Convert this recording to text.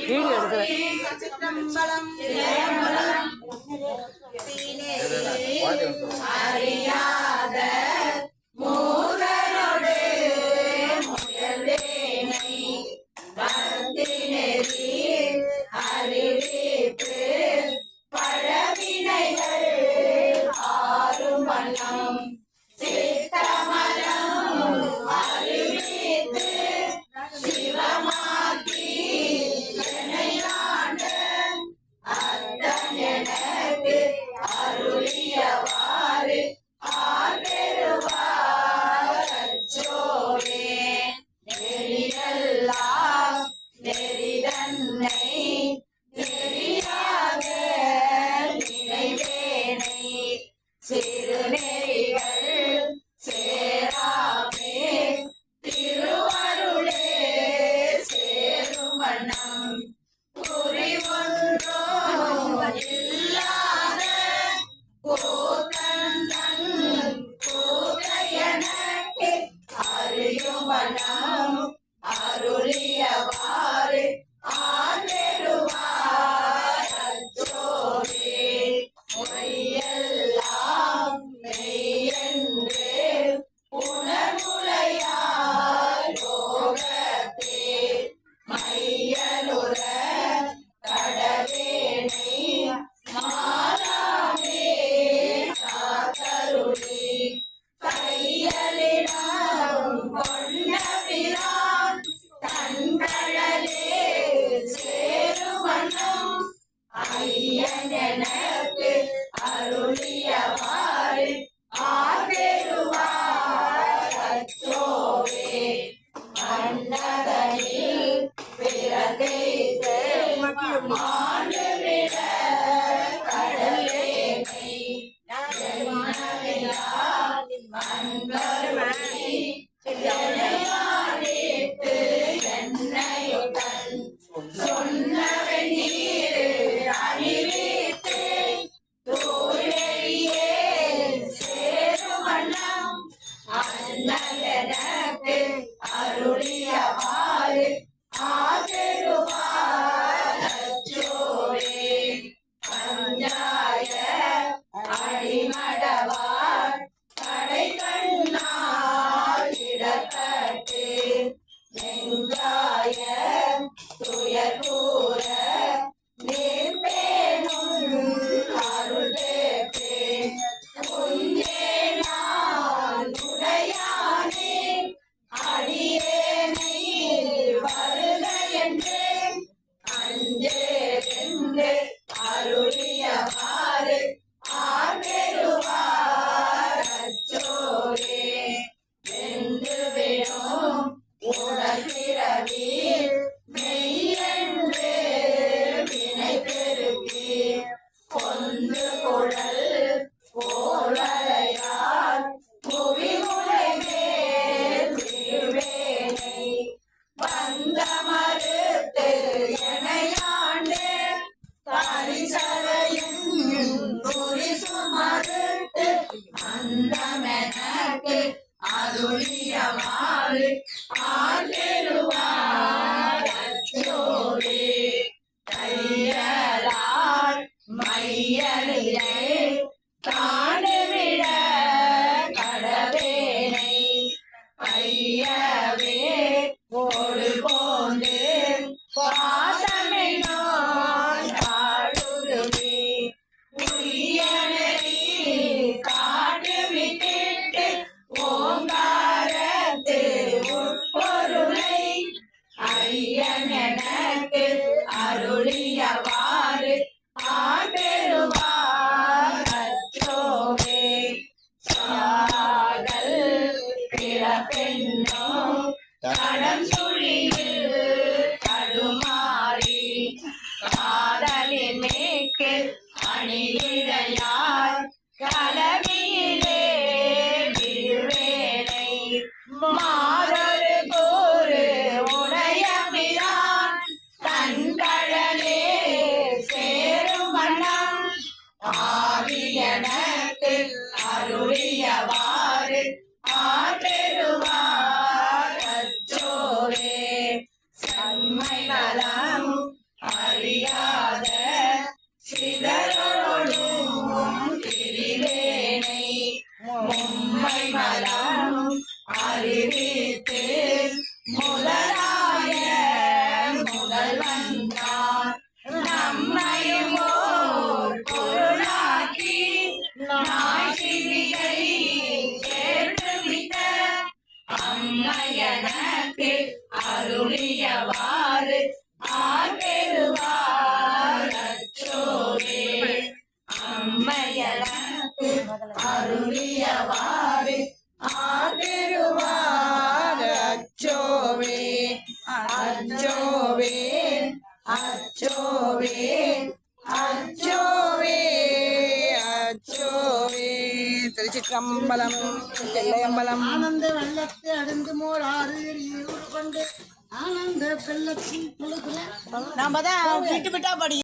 Video எடுக்கிறேன். Punjab Oh. ஆவி எனக்கு அருளியவாறு ஆக அச்சோவே திருச்சிற்றம்பலம் தில்லையம்பலம். ஆனந்த வெள்ளத்தை அடைந்து மோர் ஆறு கொண்டு ஆனந்த வெள்ளத்தின் குழுக்குல நாம தான் விட்டு விட்டா படி